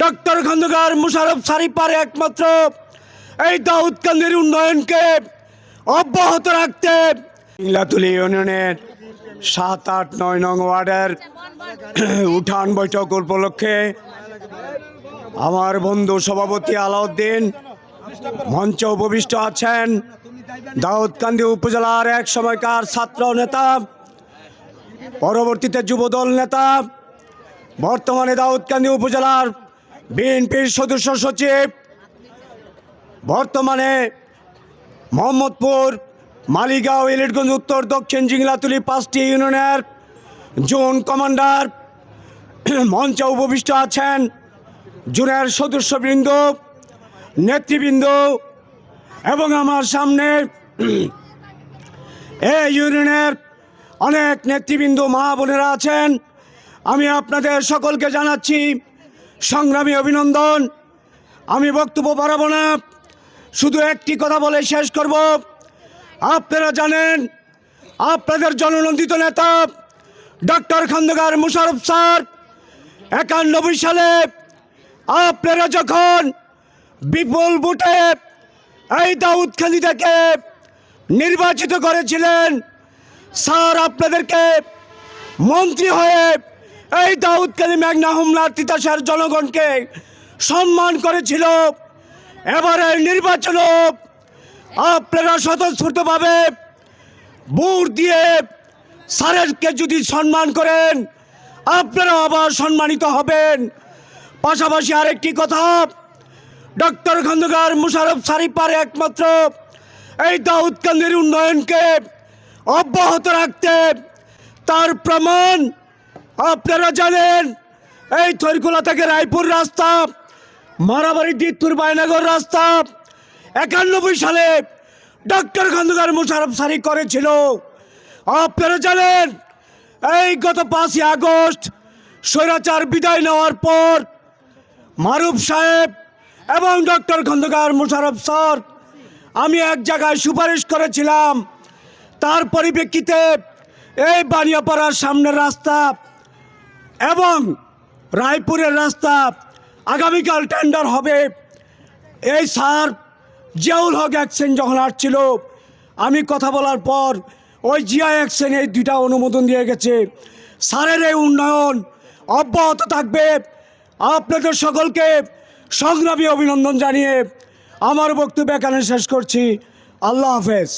Doctor Khandakar Musharraf সারিপারে একমাত্র এই দাউদকান্দির উন্নয়নকে অব্যাহত রাখতে ইংলাতুলি ইউনিয়নের সাত আট নয় নং ওয়ার্ডের উঠান বৈঠক উপলক্ষে আমার বন্ধু সভাপতি আলাউদ্দিন মঞ্চে উপবিষ্ট আছেন। দাউদকান্দি উপজেলার এক সময়কার ছাত্র নেতা, পরবর্তীতে যুবদল নেতা, বর্তমানে দাউদকান্দি উপজেলার বিএনপির সদস্য সচিব, বর্তমানে মোহাম্মদপুর, মালিগাঁও ইলিটগঞ্জ উত্তর, দক্ষিণ জিংলাতুলি পাঁচটি ইউনিয়নের জোন কমান্ডার, মঞ্চে উপবিষ্ট আছেন জোনের সদস্যবৃন্দ, নেতৃবৃন্দ এবং আমার সামনে এই ইউনিয়নের অনেক নেতৃবৃন্দ, মা বোনেরা আছেন। আমি আপনাদের সকলকে জানাচ্ছি সংগ্রামী অভিনন্দন। আমি বক্তব্য বাড়াবো না। শুধু একটি কথা বলে শেষ করব। আপনারা জানেন, আপনাদের জননন্দিত নেতা ডক্টর খন্দকার মুশারফ স্যার, একানব্বই সালে আপনারা যখন বিপুল ভোটে এই দাউদখালি থেকে নির্বাচিত করেছিলেন, স্যার আপনাদেরকে মন্ত্রী হয়ে এই দাউদকালী মেঘনা হুমলার তিতাসের জনগণকে সম্মান করেছিল। এবারের নির্বাচনও আপনারা স্বতঃস্ফূর্তভাবে ভোট দিয়ে স্যারেরকে যদি সম্মান করেন আপনারা আবার সম্মানিত হবেন। পাশাপাশি আরেকটি কথা, ডক্টর খন্দকার মুশারফ সারিপারে একমাত্র এই দাউদকান্দির উন্নয়নকে অব্যাহত রাখতে তার প্রমাণ আপনারা জানেন, এই থৈরকুলা থেকে রায়পুর রাস্তা, মারাবাড়ি দিত্তুর বাইনগর রাস্তা, একানব্বই সালে ডক্টর খন্দকার মুশারফ সারি করেছিল। আপনারা জানেন, এই গত পাঁচই আগস্ট স্বৈরাচার বিদায় নেওয়ার পর মারুফ সাহেব এবং ডক্টর খন্দকার মুশারফ স্যার, আমি এক জায়গায় সুপারিশ করেছিলাম। তার পরিপ্রেক্ষিতে এই বানিয়াপাড়ার সামনের রাস্তা এবং রায়পুরের রাস্তা আগামীকাল টেন্ডার হবে। এই স্যার জিয়াউল হক অ্যাকশন যখন আসছিল, আমি কথা বলার পর ওই জিয়া অ্যাকশন এই দুইটা অনুমোদন দিয়ে গেছে। স্যারের এই উন্নয়ন অব্যাহত থাকবে। আপনাদের সকলকে সংগ্রামী অভিনন্দন জানিয়ে আমার বক্তব্য এখানে শেষ করছি। আল্লাহ হাফেজ।